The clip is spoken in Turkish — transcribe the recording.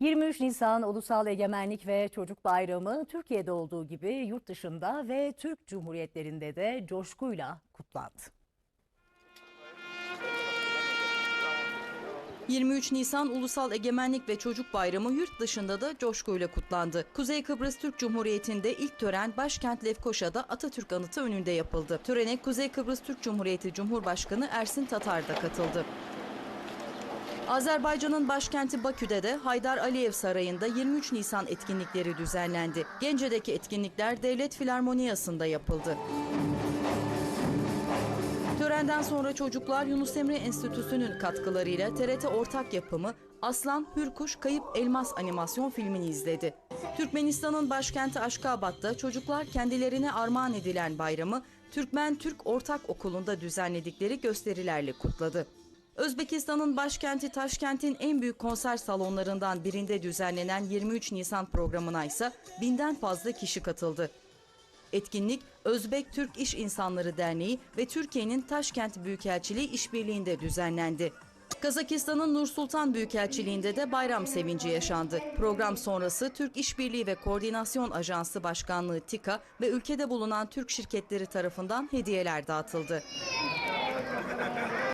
23 Nisan Ulusal Egemenlik ve Çocuk Bayramı Türkiye'de olduğu gibi yurt dışında ve Türk Cumhuriyetlerinde de coşkuyla kutlandı. 23 Nisan Ulusal Egemenlik ve Çocuk Bayramı yurt dışında da coşkuyla kutlandı. Kuzey Kıbrıs Türk Cumhuriyeti'nde ilk tören başkent Lefkoşa'da Atatürk Anıtı önünde yapıldı. Törene Kuzey Kıbrıs Türk Cumhuriyeti Cumhurbaşkanı Ersin Tatar da katıldı. Azerbaycan'ın başkenti Bakü'de de Haydar Aliyev Sarayı'nda 23 Nisan etkinlikleri düzenlendi. Gence'deki etkinlikler Devlet Filarmoniyası'nda yapıldı. Törenden sonra çocuklar Yunus Emre Enstitüsü'nün katkılarıyla TRT ortak yapımı Aslan Hürkuş Kayıp Elmas animasyon filmini izledi. Türkmenistan'ın başkenti Aşkabat'ta çocuklar kendilerine armağan edilen bayramı Türkmen Türk Ortak Okulu'nda düzenledikleri gösterilerle kutladı. Özbekistan'ın başkenti Taşkent'in en büyük konser salonlarından birinde düzenlenen 23 Nisan programına ise binden fazla kişi katıldı. Etkinlik Özbek Türk İş İnsanları Derneği ve Türkiye'nin Taşkent Büyükelçiliği işbirliğinde düzenlendi. Kazakistan'ın Nur Sultan Büyükelçiliğinde de bayram sevinci yaşandı. Program sonrası Türk İşbirliği ve Koordinasyon Ajansı Başkanlığı TİKA ve ülkede bulunan Türk şirketleri tarafından hediyeler dağıtıldı.